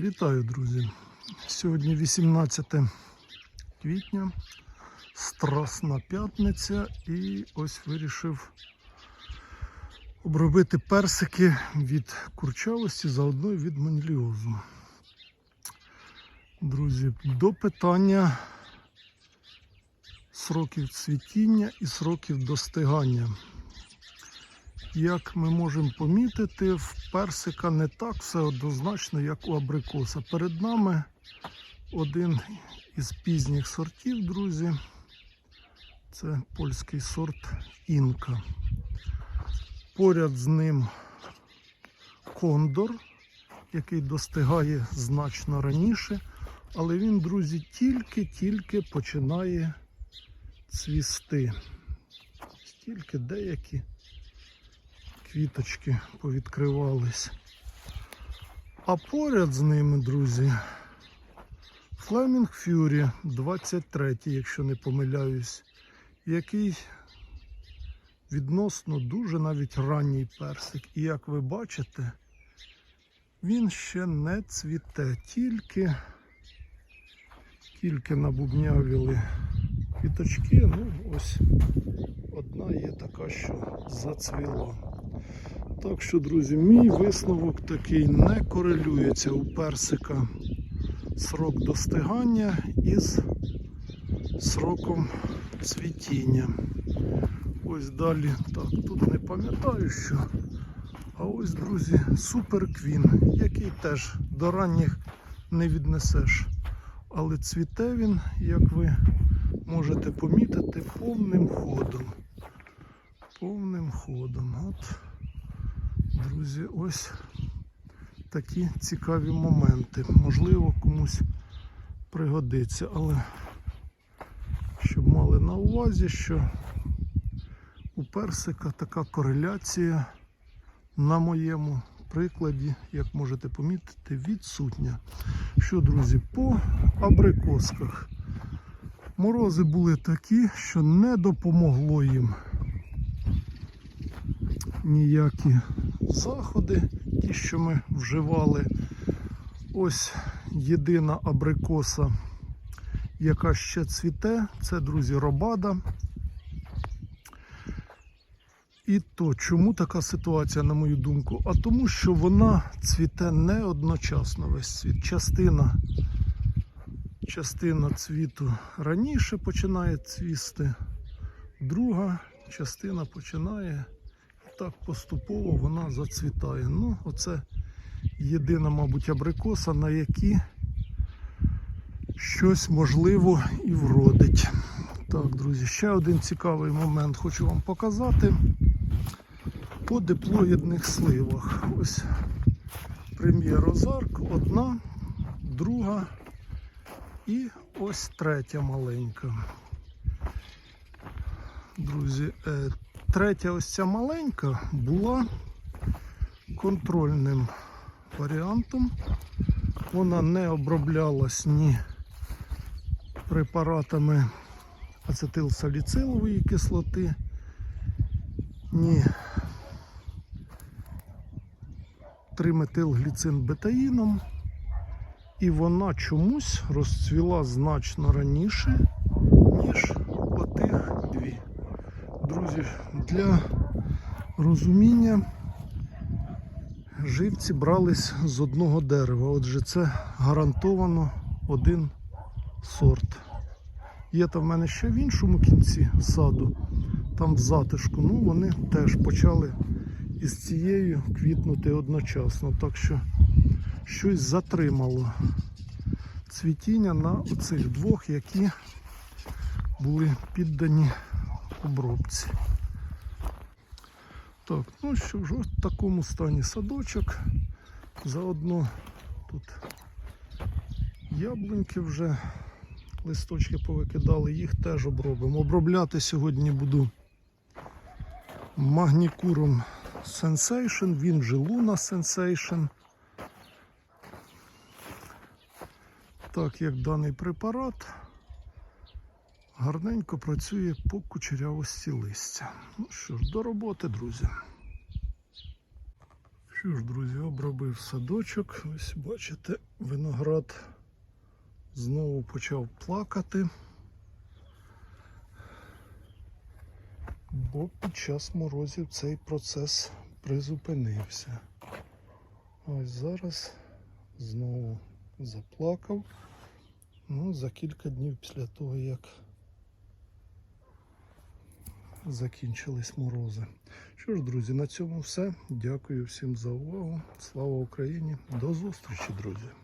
Вітаю, друзі! Сьогодні 18 квітня, Страсна п'ятниця, і ось вирішив обробити персики від курчавості, заодно й від маніліозу. Друзі, до питання сроків цвітіння і сроків достигання. Як ми можемо помітити, в персика не так все однозначно, як у абрикоса. Перед нами один із пізніх сортів, друзі. Це польський сорт Інка. Поряд з ним кондор, який достигає значно раніше, але він, друзі, тільки-тільки починає цвісти. Тільки деякі квіточки повідкривались. А поряд з ними, друзі, Flaming Fury 23, якщо не помиляюсь, який відносно дуже навіть ранній персик. І як ви бачите, він ще не цвіте, тільки, тільки набубнявіли квіточки. Ну, ось одна є така, що зацвіла. Так що, друзі, мій висновок такий не корелюється у персика срок достигання із сроком цвітіння. Ось далі, так, тут не пам'ятаю що. А ось, друзі, суперквін, який теж до ранніх не віднесеш. Але цвіте він, як ви можете помітити, повним ходом. Повним ходом. От. Друзі, ось такі цікаві моменти. Можливо, комусь пригодиться, але щоб мали на увазі, що у персика така кореляція на моєму прикладі, як можете помітити, відсутня. Що, друзі, по абрикосках морози були такі, що не допомогло їм ніякі заходи, ті, що ми вживали. Ось єдина абрикоса, яка ще цвіте, це, друзі, робада. І то, чому така ситуація, на мою думку? А тому, що вона цвіте не одночасно весь цвіт. Частина, частина цвіту раніше починає цвісти, друга частина починає так поступово вона зацвітає. Ну, оце єдина, мабуть, абрикоса, на які щось можливо і вродить. Так, друзі, ще один цікавий момент хочу вам показати по диплоїдних сливах. Ось прем'єр Озарк, одна, друга і ось третя маленька. Друзі, е, Третя ось ця маленька була контрольним варіантом. Вона не оброблялась ні препаратами ацетилсаліцилової кислоти, ні триметилгліцин-бетаїном. І вона чомусь розцвіла значно раніше, для розуміння живці брались з одного дерева. Отже, це гарантовано один сорт. Є там в мене ще в іншому кінці саду, там в затишку. Ну, вони теж почали із цією квітнути одночасно. Так що щось затримало цвітіння на оцих двох, які були піддані обробці. Так, ну що ж, ось в такому стані садочок. Заодно тут яблуньки вже листочки повикидали, їх теж обробимо. Обробляти сьогодні буду магнікуром Sensation, він же Luna Sensation. Так як даний препарат гарненько працює по кучерявості листя. Ну що ж, до роботи, друзі. Що ж, друзі, обробив садочок. Ось бачите, виноград знову почав плакати. Бо під час морозів цей процес призупинився. Ось зараз знову заплакав. Ну, за кілька днів після того, як закінчились морози. Що ж, друзі, на цьому все. Дякую всім за увагу. Слава Україні! До зустрічі, друзі!